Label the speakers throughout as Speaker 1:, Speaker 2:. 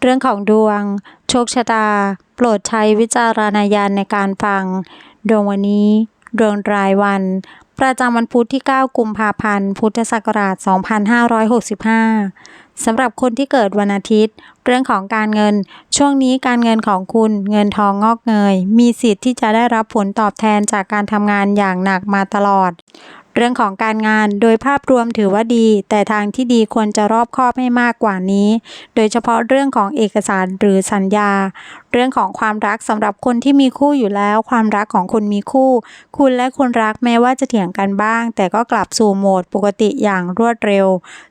Speaker 1: เรื่องของดวง โชคชะตา โปรดใช้วิจารณญาณในการฟัง ดวงวันนี้ ดวงรายวัน ประจำวันพุธที่ 9 กุมภาพันธ์ พุทธศักราช 2565 สำหรับคนที่เกิดวันอาทิตย์ เรื่องของการเงิน ช่วงนี้การเงินของคุณเงินทองงอกเงย มีสิทธิ์ที่จะได้รับผลตอบแทนจากการทำงานอย่างหนักมาตลอด เรื่องของการงานโดยภาพรวมถือว่าดี แต่ทางที่ดีควรจะรอบคอบให้มากกว่านี้ โดยเฉพาะเรื่องของเอกสารหรือสัญญา เรื่องของความรักสำหรับคนที่มีคู่อยู่แล้ว ความรักของคนมีคู่ คุณและคนรักแม้ว่าจะเถียงกันบ้าง แต่ก็กลับสู่โหมดปกติอย่างรวดเร็ว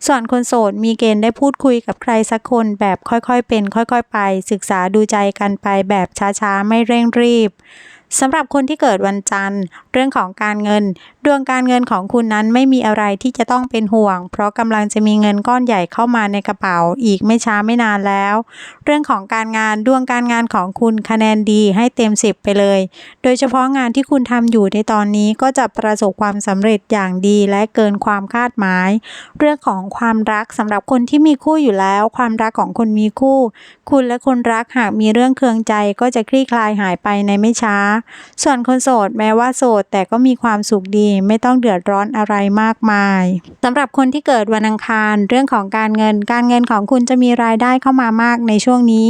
Speaker 1: ส่วนคนโสดมีเกณฑ์ได้พูดคุยกับใครสักคนแบบค่อยๆเป็น ค่อยๆไป ศึกษาดูใจกันไปแบบช้าๆ ไม่เร่งรีบ สำหรับคนที่เกิดวันจันทร์ เรื่องของการเงิน ดวงการเงินของคุณนั้นไม่มีอะไรที่จะต้องเป็นห่วง เพราะกำลังจะมีเงินก้อนใหญ่เข้ามาในกระเป๋า อีกไม่ช้าไม่นานแล้ว เรื่องของการงานดวงการงานของคุณคะแนนดีให้เต็มสิบไปเลย โดยเฉพาะงานที่คุณทำอยู่ในตอนนี้ก็จะประสบความสำเร็จอย่างดีและเกินความคาดหมาย เรื่องของความรักสำหรับคนที่มีคู่อยู่แล้ว ความรักของคนมีคู่ คุณและคนรักหากมีเรื่องเคืองใจก็จะคลี่คลายหายไปในไม่ช้าส่วนคนโสดแม้ว่าโสดแต่ก็มีความสุขดีไม่ต้องเดือดร้อนอะไรมากมายสำหรับคนที่เกิดวันอังคาร เรื่องของการเงิน การเงินของคุณจะมีรายได้เข้ามามากในช่วงนี้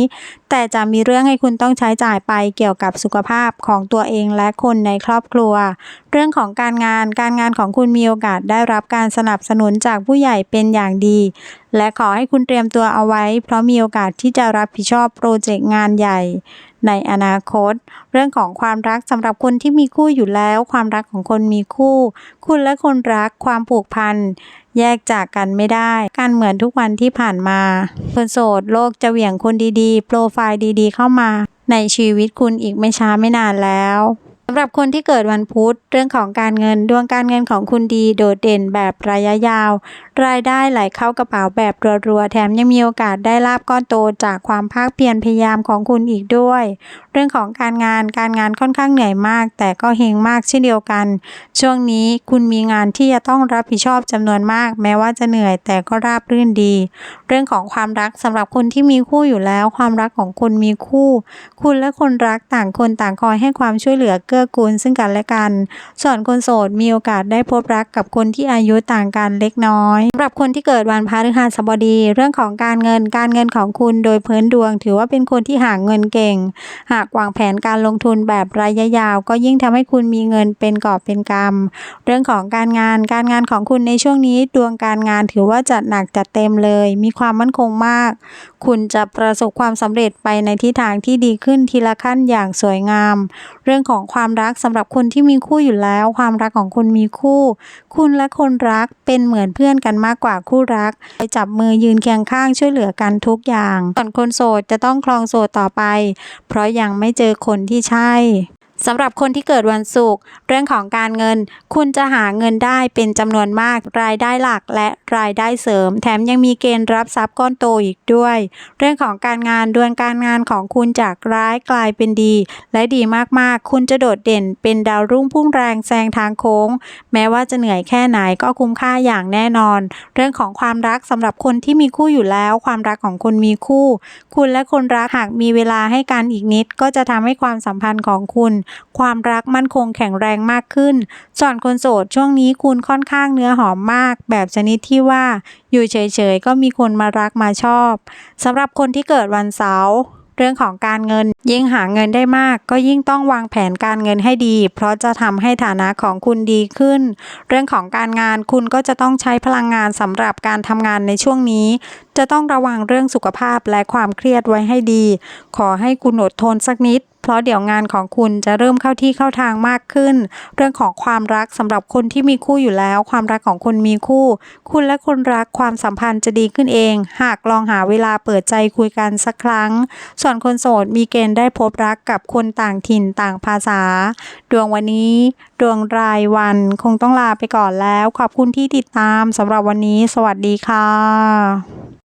Speaker 1: แต่จะมีเรื่องให้คุณต้องใช้จ่ายไปเกี่ยวกับสุขภาพของตัวเองและคนในครอบครัว เรื่องของการงานการงานของคุณมีโอกาสได้รับการสนับสนุนจากผู้ใหญ่เป็นอย่างดี และขอให้คุณเตรียมตัวเอาไว้ เพราะมีโอกาสที่จะรับผิดชอบโปรเจกต์งานใหญ่ในอนาคต เรื่องของความรักสำหรับคนที่มีคู่อยู่แล้ว ความรักของคนมีคู่ คุณและคนรักความผูกพัน แยกจากกันไม่ได้ กันเหมือนทุกวันที่ผ่านมาคนโสดโลกจะเหวี่ยงคนดีๆ โปรไฟล์ดีๆ เข้ามา ในชีวิตคุณอีกไม่ช้าไม่นานแล้ว สำหรับคนที่เกิดวันพุธเรื่องของการเงินดวงการเงินของคุณดีโดดเด่นแบบระยะยาว รายได้ไหลเข้ากระเป๋าแบบรัวๆแถมยังมีโอกาสได้ลาบก้อนโตจากความภาคเพียรพยายามของคุณอีกด้วย เรื่องของการงานการงานค่อนข้างเหนื่อยมาก แต่ก็เฮงมากเช่นเดียวกัน ช่วงนี้คุณมีงานที่จะต้องรับผิดชอบจำนวนมาก แม้ว่าจะเหนื่อยแต่ก็ราบรื่นดี เรื่องของความรักสำหรับคนที่มีคู่อยู่แล้ว ความรักของคนมีคู่ คุณและคนรักต่างคนต่างคอยให้ความช่วยเหลือเกื้อกูลซึ่งกันและกัน ส่วนคนโสดมีโอกาสได้พบรักกับคนที่อายุต่างกันเล็กน้อยสำหรับคนที่เกิดวันพฤหัสบดี เรื่องของการเงินการเงินของคุณโดยพื้นดวง ถือว่าเป็นคนที่หาเงินเก่ง หากวางแผนการลงทุนแบบระยะยาว ก็ยิ่งทำให้คุณมีเงินเป็นกอบเป็นกำเรื่องของการงานการงานของคุณในช่วงนี้ดวงการงานถือว่าจัดหนักจัดเต็มเลย มีความมั่นคงมาก คุณจะประสบความสำเร็จไปในทิศทางที่ดีขึ้นทีละขั้นอย่างสวยงาม เรื่องของความรักสำหรับคนที่มีคู่อยู่แล้ว ความรักของคุณมีคู่ คุณและคนรักเป็นเหมือนเพื่อนกันมากกว่าคู่รักไปจับมือยืนเคียงข้างช่วยเหลือกันทุกอย่างส่วนคนโสดจะต้องคลองโสดต่อไป เพราะยังไม่เจอคนที่ใช่ สำหรับคนที่เกิดวันศุกร์เรื่องของการเงิน คุณจะหาเงินได้เป็นจำนวนมาก รายได้หลักและรายได้เสริม แถมยังมีเกณฑ์รับทรัพย์ก้อนโตอีกด้วย เรื่องของการงานดวงการงานของคุณจากร้ายกลายเป็นดี และดีมากๆ คุณจะโดดเด่นเป็นดาวรุ่งพุ่งแรงแซงทางโค้ง แม้ว่าจะเหนื่อยแค่ไหนก็คุ้มค่าอย่างแน่นอน เรื่องของความรักสำหรับคนที่มีคู่อยู่แล้ว ความรักของคุณมีคู่ คุณและคนรักหากมีเวลาให้กันอีกนิด ก็จะทำให้ความสัมพันธ์ของคุณความรักมั่นคงแข็งแรงมากขึ้นส่วนคนโสดช่วงนี้คุณค่อนข้างเนื้อหอมมาก แบบชนิดที่ว่า อยู่เฉยๆ ก็มีคนมารักมาชอบสำหรับคนที่เกิดวันเสาร์เรื่องของการเงินยิ่งหาเงินได้มาก ก็ยิ่งต้องวางแผนการเงินให้ดี เพราะจะทำให้ฐานะของคุณดีขึ้น เรื่องของการงานคุณก็จะต้องใช้พลังงานสำหรับการทำงานในช่วงนี้ จะต้องระวังเรื่องสุขภาพและความเครียดไว้ให้ดี ขอให้คุณอดทนสักนิด เพราะเดี๋ยวงานของคุณจะเริ่มเข้าที่เข้าทางมากขึ้น เรื่องของความรักสำหรับคนที่มีคู่อยู่แล้ว ความรักของคนมีคู่ คุณและคนรักความสัมพันธ์จะดีขึ้นเอง หากลองหาเวลาเปิดใจคุยกันสักครั้ง ส่วนคนโสดมีเกณฑ์ได้พบรักกับคนต่างถิ่นต่างภาษา ดวงวันนี้ ดวงรายวันคงต้องลาไปก่อนแล้ว ขอบคุณที่ติดตามสำหรับวันนี้ สวัสดีค่ะ